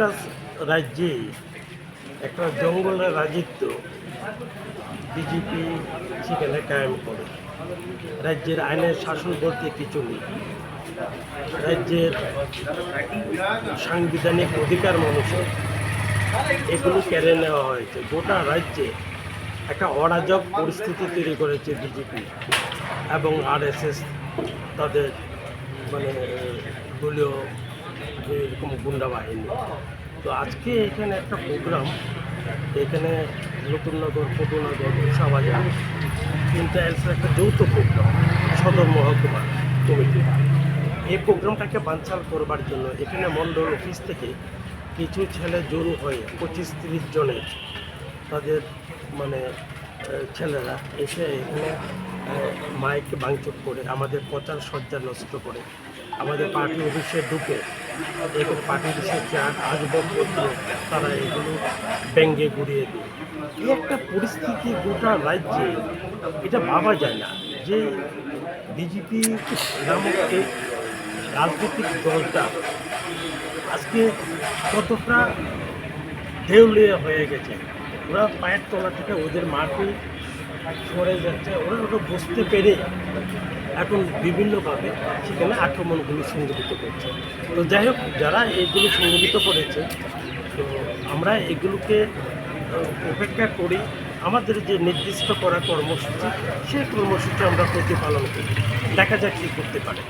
গোটা রাজ্যে, একটা জঙ্গলের রাজত্ব বিজেপি সেখানে কায়েম করে। রাজ্যের আইনের শাসন বলতে কিছু নেই। রাজ্যের সাংবিধানিক অধিকার মানুষের এগুলো কেড়ে নেওয়া হয়েছে। গোটা রাজ্যে একটা অরাজক পরিস্থিতি তৈরি করেছে বিজেপি এবং আরএসএস তাদের মানে দলীয় এরকম গুন্ডা বাহিনী। তো আজকে এখানে একটা প্রোগ্রাম এখানে নতুননগর পটুনগর উষাবাজার তিনটা এলসের একটা যৌথ প্রোগ্রাম সদর মহকুমা কমিটি। এই প্রোগ্রামটাকে বানচাল করবার জন্য এখানে মণ্ডল অফিস থেকে কিছু ছেলে জড়ো হয়ে পঁচিশ তিরিশ জনের তাদের মানে ছেলেরা এসে এখানে মাইক ভাঙচুর করে, আমাদের প্রচার সজ্জা নষ্ট করে আমাদের পার্টি অফিসে ঢুকে এখানে পার্টি অফিসের চেয়ার আসবাবপত্র তারা এগুলো ব্যঙ্গে গুড়িয়ে দিই এই একটা পরিস্থিতি গোটা রাজ্যে, এটা ভাবা যায় না যে বিজেপি নামক রাজনৈতিক দলটা আজকে কতটা দেউলিয়া হয়ে গেছে। ওরা পায়ের তলা থেকে ওদের মাটি সরে যাচ্ছে, ওরা ওটা বুঝতে পেরে এখন বিভিন্নভাবে সেখানে আক্রমণগুলো সংগঠিত করছে তো যাই হোক, যারা এগুলো সংগঠিত করেছে, তো আমরা এগুলোকে উপেক্ষা করি আমাদের যে নির্দিষ্ট করা কর্মসূচি, সেই কর্মসূচি আমরা প্রতিপালন করি। দেখা যাক কী করতে পারে।